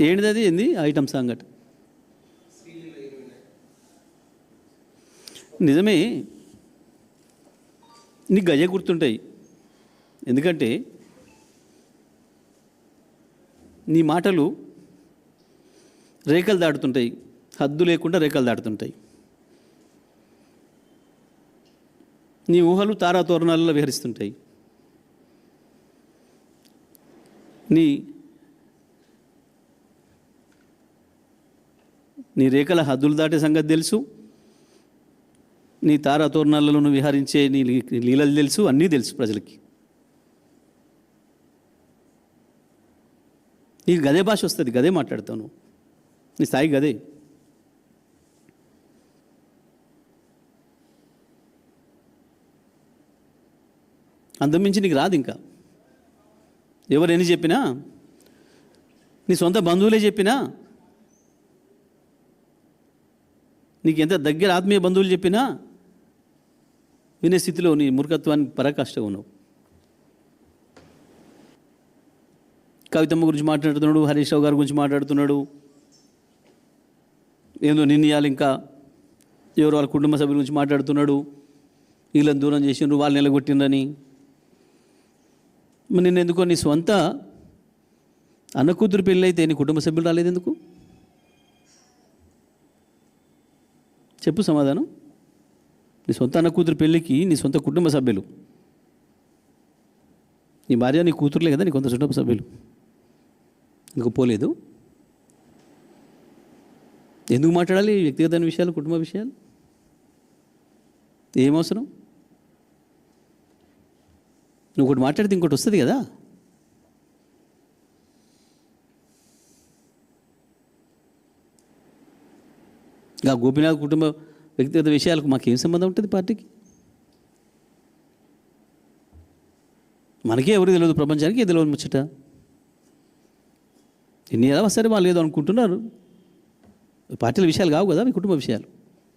ఏంటిది అది ఏంది? ఐటమ్ సాంగ్ అట నిజమే. నీకు గజ గుర్తుంటాయి. ఎందుకంటే నీ మాటలు రేఖలు దాటుతుంటాయి. హద్దు లేకుండా రేఖలు దాటుతుంటాయి. నీ ఊహలు తారా తోరణాలలో విహరిస్తుంటాయి. నీ నీ రేఖల హద్దులు దాటే సంగతి తెలుసు. నీ తారాతోరణాలలో నువ్వు విహరించే నీ లీలలు తెలుసు అన్నీ తెలుసు ప్రజలకి. నీకు గదే భాష వస్తుంది గదే మాట్లాడతావు నువ్వు. నీ స్థాయి గదే. మించి నీకు రాదు ఇంకా. ఎవరు ఎన్ని చెప్పినా నీ సొంత బంధువులే చెప్పినా నీకు ఎంత దగ్గర ఆత్మీయ బంధువులు చెప్పినా వినే స్థితిలో నీ మూర్ఖత్వానికి పరాకాష్ట ఉన్నావు. కవితమ్మ గురించి మాట్లాడుతున్నాడు హరీష్ రావు గారి గురించి మాట్లాడుతున్నాడు. ఏందో నిర్ణయాలు ఇంకా ఎవరు వాళ్ళ కుటుంబ సభ్యుల గురించి మాట్లాడుతున్నాడు. వీళ్ళని దూరం చేసిండ్రు వాళ్ళు నిలగొట్టిండ్రని. నిన్న ఎందుకో నీ సొంత అన్న కూతురు పెళ్ళి అయితే నీ కుటుంబ సభ్యులు రాలేదు ఎందుకు చెప్పు సమాధానం. నీ సొంత అన్న కూతురు పెళ్ళికి నీ సొంత కుటుంబ సభ్యులు. నీ భార్య నీ కూతురులే కదా నీ కొంత కుటుంబ సభ్యులు. ఇంక పోలేదు. ఎందుకు మాట్లాడాలి వ్యక్తిగత విషయాలు కుటుంబ విషయాలు? ఏమవసరం నువ్వు ఒకటి మాట్లాడితే ఇంకోటి వస్తుంది కదా? ఇంకా గోపినాథ్ కుటుంబ వ్యక్తిగత విషయాలకు మాకేం సంబంధం ఉంటుంది పార్టీకి? మనకే ఎవరికి తెలియదు ప్రపంచానికి ఏ తెలియదు ముచ్చట? ఎన్ని ఎలా సరే వాళ్ళు ఏదో అనుకుంటున్నారు. పార్టీల విషయాలు కావు కదా మీ కుటుంబ విషయాలు.